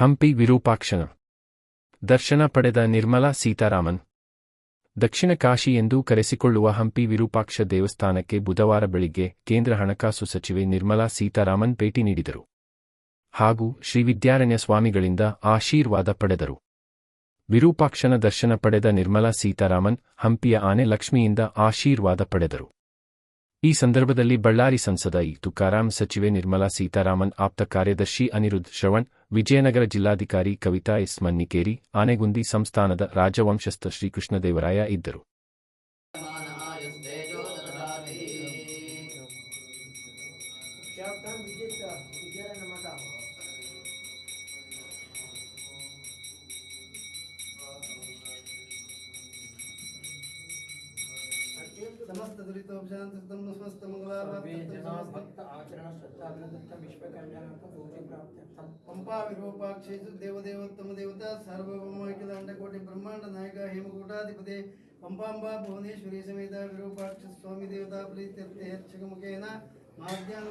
ಹಂಪಿ ವಿರೂಪಾಕ್ಷನ. ದರ್ಶನ ಪಡೆದ ನಿರ್ಮಲಾ ಸೀತಾರಾಮನ್. ದಕ್ಷಿಣ ಕಾಶಿ ಎಂದು ಕರೆಸಿಕೊಳ್ಳುವ ಹಂಪಿ ವಿರೂಪಾಕ್ಷ ದೇವಸ್ಥಾನಕ್ಕೆ ಬುಧವಾರ ಬೆಳಿಗ್ಗೆ ಕೇಂದ್ರ ಹಣಕಾಸು ಸಚಿವೆ ನಿರ್ಮಲಾ ಸೀತಾರಾಮನ್ ಭೇಟಿ ನೀಡಿದರು. ಹಾಗೂ ಶ್ರೀವಿದ್ಯಾರಣ್ಯ ಸ್ವಾಮಿಗಳಿಂದ ಆಶೀರ್ವಾದ ಪಡೆದರು. ವಿರೂಪಾಕ್ಷನ ದರ್ಶನ ಪಡೆದ ನಿರ್ಮಲಾ ಸೀತಾರಾಮನ್ ಹಂಪಿಯ ಆನೆ ಲಕ್ಷ್ಮಿಯಿಂದ ಆಶೀರ್ವಾದ ಪಡೆದರು. ಈ ಸಂದರ್ಭದಲ್ಲಿ ಬಳ್ಳಾರಿ ಸಂಸದ ಇ ತುಕಾರಾಂ ಸಚಿವೆ ನಿರ್ಮಲಾ ಸೀತಾರಾಮನ್ ಆಪ್ತ ಕಾರ್ಯದರ್ಶಿ ಅನಿರುದ್ಧ್ ಶ್ರವಣ್ ವಿಜಯನಗರ ಜಿಲ್ಲಾಧಿಕಾರಿ ಕವಿತಾ ಎಸ್ ಮನ್ನಿಕೇರಿ ಆನೆಗುಂದಿ ಸಂಸ್ಥಾನದ ರಾಜವಂಶಸ್ಥ ಶ್ರೀಕೃಷ್ಣದೇವರಾಯ ಇದ್ದರು Captain Vijay Vijayana Mata. समस्त दुरितोपशान्तस्तम समस्त सर्वे मंगलावाप्तं जना भक्त आचरण రూప విరూపాక్షి దేవదేవోత్తమ దేవత సార్వభౌమాఖిల అండకోటి బ్రహ్మాండ నాయక హేమకూటాధిపతి పంపాంబ భువనేశ్వరి సమేత విరూపాక్ష స్వామి దేవత ప్రీత్యర్థే హర్చకముఖేన మాధ్యాహ్న